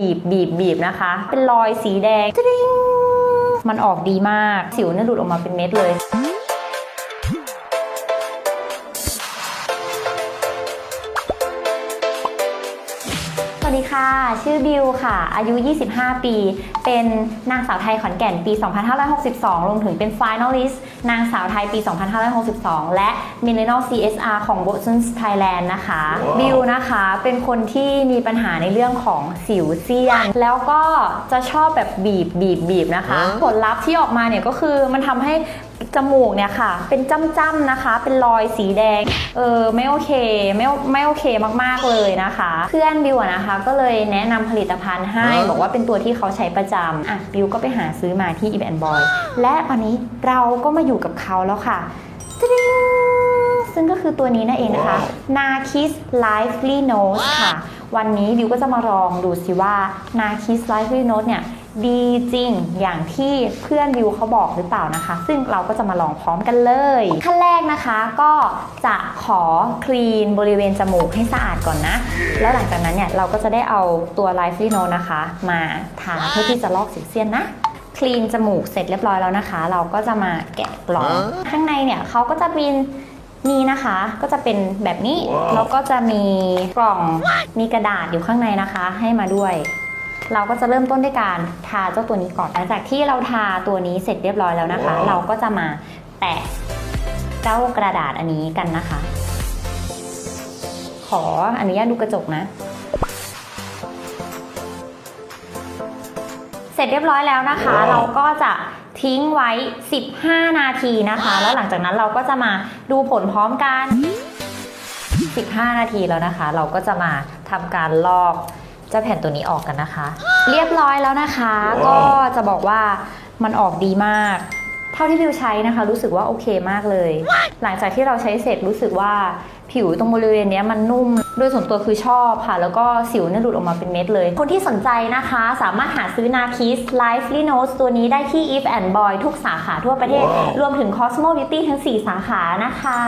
บีบบีบบีบนะคะ เป็นรอยสีแดงจริงมันออกดีมาก สิวเนี่ยหลุดออกมาเป็นเม็ดเลย วัสดีค่ะ ชื่อบิวค่ะ อายุ 25 ปี เป็นนางสาวไทยขอนแก่นปี 2562รวมถึงเป็น finalist นางสาวไทยปี 2562 และ Millennial CSR ของ b o s o n Thailand นะคะบิวนะคะ เป็นคนที่มีปัญหาในเรื่องของสิวเซียน แล้วก็จะชอบแบบบีบบีบบีบนะคะ ผลลัพธ์ที่ออกมาเนี่ยก็คือมันทำให้ จมูกเนี่ยค่ะ เป็นจ้ำๆนะคะ เป็นรอยสีแดง เออไม่โอเคไม่ไม่โอเคมากๆเลยนะคะ เพื่อนบิวอะนะคะ ก็เลยแนะนำผลิตภัณฑ์ให้ บอกว่าเป็นตัวที่เขาใช้ประจำอะบิวก็ไปหาซื้อมาที่ e v e n Boy และตอนนี้เราก็มาอยู่กับเขาแล้วค่ะตริ๊ง ซึ่งก็คือตัวนี้นั่นเองนะคะ Narkis Lively Nose ค่ะ วันนี้บิวก็จะมาลองดูสิว่า Narkis Lively Nose เนี่ยดีจริงอย่างที่เพื่อนวิวเขาบอกหรือเปล่านะคะ ซึ่งเราก็จะมาลองพร้อมกันเลย ขั้นแรกนะคะก็จะขอคลีนบริเวณจมูกให้สะอาดก่อนนะ แล้วหลังจากนั้นเนี่ยเราก็จะได้เอาตัว l i f e l y n o นะคะ มาทาเพื่อที่จะลอกสิวเซียนนะคลีนจมูกเสร็จเรียบร้อยแล้วนะคะ เราก็จะมาแกะกล่อง ข้างในเนี่ยเขาก็จะเป็น นี่นะคะก็จะเป็นแบบนี้แล้วก็จะมีกล่องมีกระดาษอยู่ข้างในนะคะ ให้มาด้วย เราก็จะเริ่มต้นด้วยการทาเจ้าตัวนี้ก่อนหลังจากที่เราทาตัวนี้เสร็จเรียบร้อยแล้วนะคะเราก็จะมาแตะเจ้ากระดาษอันนี้กันนะคะ ขออนุญาตดูกระจกนะเสร็จเรียบร้อยแล้วนะคะ เราก็จะ ทิ้งไว้ 15 นาทีนะคะ แล้วหลังจากนั้นเราก็จะมาดูผลพร้อมกัน 15 นาทีแล้วนะคะ เราก็จะมาทำการลอกเจ้าแผ่นตัวนี้ออกกันนะคะ เรียบร้อยแล้วนะคะ ก็จะบอกว่ามันออกดีมาก เท่าที่บิวใช้นะคะ รู้สึกว่าโอเคมากเลย หลังจากที่เราใช้เสร็จรู้สึกว่า ผิวตรงบริเวณเนี้ยมันนุ่ม โดยส่วนตัวคือชอบค่ะ แล้วก็สิวเนี่ยหลุดออกมาเป็นเม็ดเลย คนที่สนใจนะคะ สามารถหาซื้อนาคิส Lively Nose ตัวนี้ได้ที่ If and Boy ทุกสาขาทั่วประเทศ รวมถึง Cosmo Beauty ทั้ง 4 สาขานะคะ